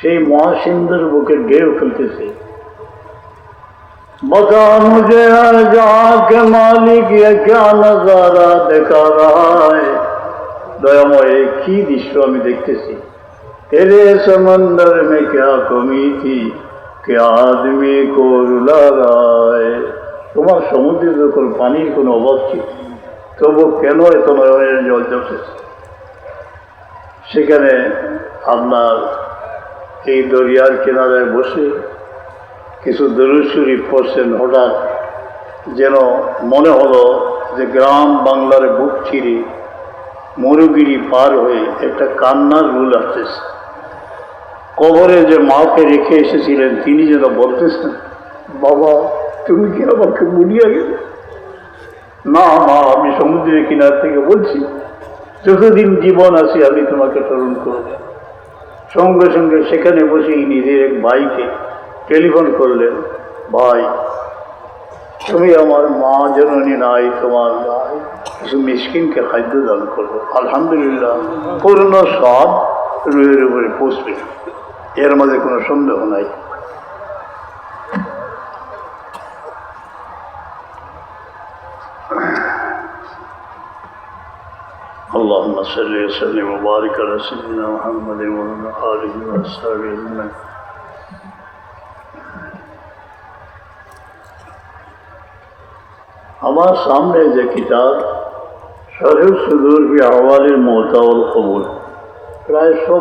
সেই মহাসিন্ধুর বুকে ঢেউ ফেলতেছে কি দৃশ্য আমি দেখতেছি। তেরে সমন্দর মে ক্যা কমি থি কে আদমি কো তোমার সমুদ্রের উপর পানির কোনো অভাব ছিল তবু কেন এত নয়নের জল চলছে সেখানে আপনার এই দরিয়ার কিনারায় বসে কিছু দরুদ পড়ছেন। হঠাৎ যেন মনে হলো যে গ্রাম বাংলার বুক চিরে মরুগিরি পার হয়ে একটা কান্নার রুল আসতেছে। কবরে যে মাকে রেখে এসেছিলেন, তিনি যেন বলতেছেন, বাবা, তুমি কি আমাকে বুড়িয়ে গেলে? না মা, আমি সমুদ্রের কিনার থেকে বলছি, যতদিন জীবন আছে আমি তোমাকে তরুণ করব। সঙ্গে সঙ্গে সেখানে বসেই নিজের এক ভাইকে টেলিফোন করলেন, ভাই, তুমি আমার মা জননী নাই, তোমার ভাই কিছু মিসকিনকে খাদ্য দান করব আলহামদুলিল্লাহ পূর্ণ সব রুয়ের উপরে পৌঁছবে। এর মাঝে কোনো সন্দেহ নাই। Allahümme salli ve sellim ve barik ala seyyidina Muhammedin ve ala alihi ve ashabi ecmaîn. हमारे सामने जो किताब शरह सुदूर भी अवाल मोताउल कबूल प्राय सो